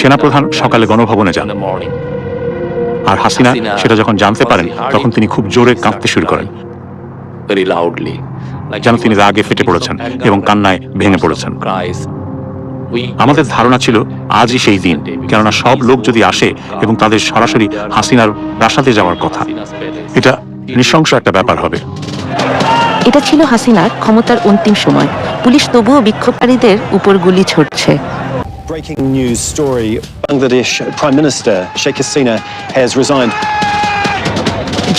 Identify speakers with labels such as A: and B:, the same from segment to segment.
A: সেনাপ্রধান সকালে গণভবনে যান। আর হাসিনা সেটা যখন জানতে পারেন তখন তিনি খুব জোরে কাঁদতে শুরু করেন। যেন তিনি রাগে ফেটে পড়েছেন এবং কান্নায় ভেঙে পড়েছেন। আমাদের ধারণা ছিল আজই সেই দিন কেননা সব লোক যদি আসে এবং তাদের সরাসরি হাসিনার প্রাসাদে যাওয়ার কথা এটা নৃশংস একটা ব্যাপার হবে।
B: এটা ছিল হাসিনার ক্ষমতার অন্তিম সময়। পুলিশ তবুও বিক্ষোভকারীদের উপর গুলি ছড়ছে।
C: Breaking news story. Bangladesh Prime Minister Sheikh Hasina has resigned.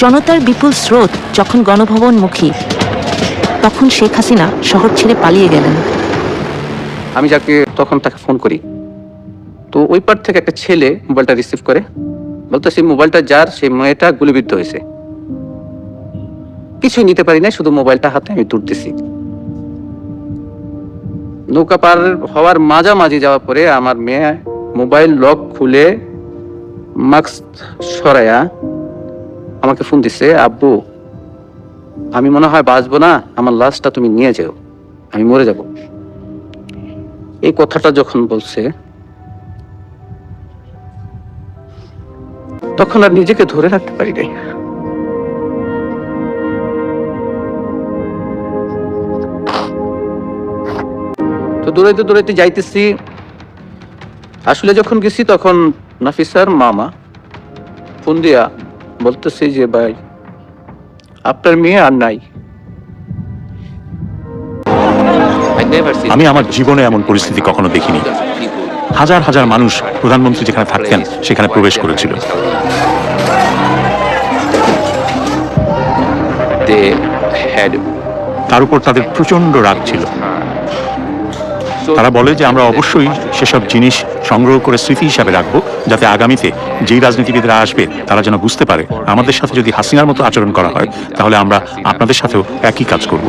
B: জনতার বিপুল স্রোত যখন গণভবনমুখী তখন শেখ হাসিনা শহর ছেড়ে পালিয়ে গেলেন।
D: আমি যাকে তখন তাকে ফোন করি। তো ওই পার থেকে একটা ছেলে মোবাইলটা রিসিভ করে। বলতো সেই মোবাইলটা যার সেই মেয়েটা গুলিবিদ্ধ হয়েছে। কিছুই নিতে পারি না শুধু মোবাইলটা হাতে আমি তুলতেছি। নৌকা পার হওয়ার মাঝামাঝি যাওয়ার পরে আমার মেয়ে মোবাইল লক খুলে মাস্ক সরায়া আমাকে ফোন দিছে, আব্বু, আমি মনে হয় বাঁচবো না, আমার লাশটা তুমি নিয়ে যাও, আমি মরে যাব। এই কথাটা যখন বলছে, তখন আর নিজেকে ধরে রাখতে পারি নাই। দৌড়াইতে দৌড়াইতে যাইতেছি। আসলে যখন গেছি তখন নাফিসার মামা ফোন দিয়া বলতেছে যে ভাই আপনার মেয়ে আর নাই।
A: আমি আমার জীবনে এমন পরিস্থিতি কখনো দেখিনি। হাজার হাজার মানুষ প্রধানমন্ত্রী যেখানে থাকতেন সেখানে প্রবেশ করেছিল।
D: They had
A: তার উপর তাদের প্রচণ্ড রাগ ছিল। তারা বলে যে আমরা অবশ্যই সেসব জিনিস সংগ্রহ করে স্মৃতি হিসাবে রাখব, যাতে আগামীতে যেই রাজনীতিবিদরা আসবে, তারা যেন বুঝতে পারে, আমাদের সাথে যদি হাসিনার মতো আচরণ করা হয়, তাহলে আমরা আপনাদের সাথেও একই কাজ করব।